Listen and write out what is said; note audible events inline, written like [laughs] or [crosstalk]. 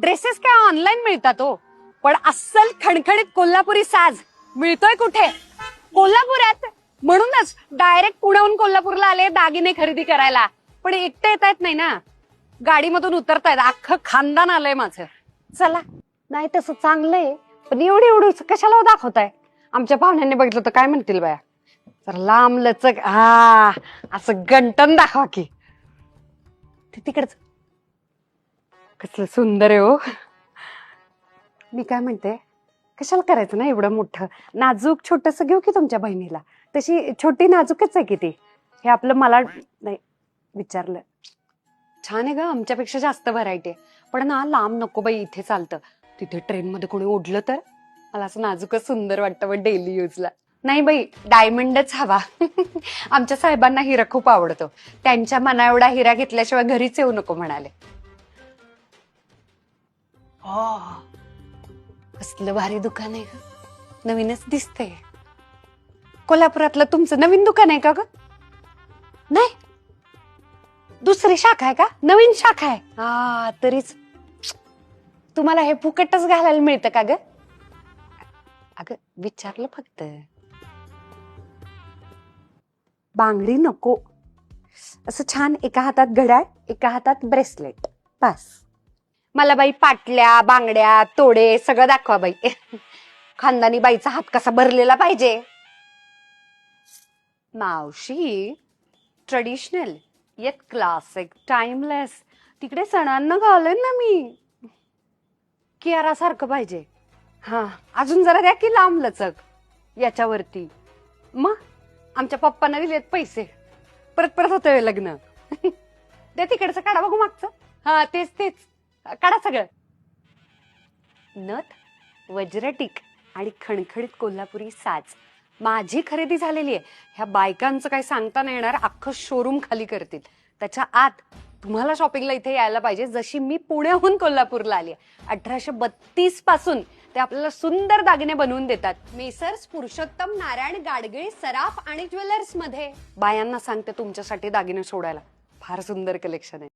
Dresses काय online मिळतात हो. पण अस्सल खणखणीत कोल्हापुरी साज मिळतोय कुठे? कोल्हापुरात. म्हणूनच डायरेक्ट पुण्याहून कोल्हापूरला आले दागिने खरेदी करायला. पण एकटे येत आहेत नाही ना. गाडीमधून उतरतायत. अख्खं खानदान आलंय माझं. चला. नाही तसं चांगलंय. पण एवढी एवढी कशाला हो दाखवताय? आमच्या पाहुण्यांनी बघितलं तर काय म्हणतील बाया? तर लांब लचक. हा असं गंटन दाखवा की. तिकडचं तिकडच. कसलं सुंदर आहे हो. मी काय म्हणते कशाला करायचं ना एवढं मोठं? नाजूक छोटस घेऊ की तुमच्या बहिणीला? तशी छोटी नाजूकच आहे की ती? हे आपलं मला नाही विचारलं. छान आहे ग आमच्यापेक्षा जास्त व्हरायटी आहे. पण ना लांब नको बाई इथे चालतं. तिथे ट्रेनमध्ये कोणी ओढलं तर? मला असं नाजूकच सुंदर वाटतं बघ डेली यूजला नाही बाई डायमंडच हवा. [laughs] आमच्या साहेबांना हिरा खूप आवडतो. त्यांच्या मना एवढा हिरा घेतल्याशिवाय घरीच येऊ नको म्हणाले. हो. कसलं भारी दुकान आहे ग. नवीनच दिसतंय. कोल्हापुरातलं तुमचं नवीन दुकान आहे का ग? नाही? दुसरी शाखा आहे का? नवीन शाखा आहे. हा तरीच. तुम्हाला हे फुकटच घालायला मिळतं का ग? अगं विचारलं फक्त. बांगडी नको. असं छान एका हातात घड्याळ एका हातात ब्रेसलेट. बस. मला बाई पाटल्या बांगड्या तोडे सगळं दाखवा बाई. खानदानी बाईचा हात कसा भरलेला पाहिजे. मावशी ट्रेडिशनल येत क्लासिक टाइमलेस तिकडे सणांना घालेन ना मी. किआरासारखं पाहिजे. हा अजून जरा द्या की लांब लचक. याच्यावरती. मग आमच्या पप्पांना दिलेत पैसे. परत परत होतोय लग्न. [laughs] ते तिकडचं काढा बघू मागचं. हा तेच तेच. काढा सगळं. नथ वज्रटिक आणि खणखणीत कोल्हापुरी साज. माझी खरेदी झालेली आहे. ह्या बायकांचं काही सांगता नाही येणार. अख्खं शोरूम खाली करतील. त्याच्या आत तुम्हाला शॉपिंगला इथे यायला पाहिजे. जशी मी पुण्याहून कोल्हापूरला आली अठराशे बत्तीसपासून ते आपल्याला सुंदर दागिने बनवून देतात. मेसर्स पुरुषोत्तम नारायण गाडगिळ सराफ आणि ज्वेलर्समध्ये बायांना सांगते तुमच्यासाठी दागिने सोडायला. फार सुंदर कलेक्शन आहे.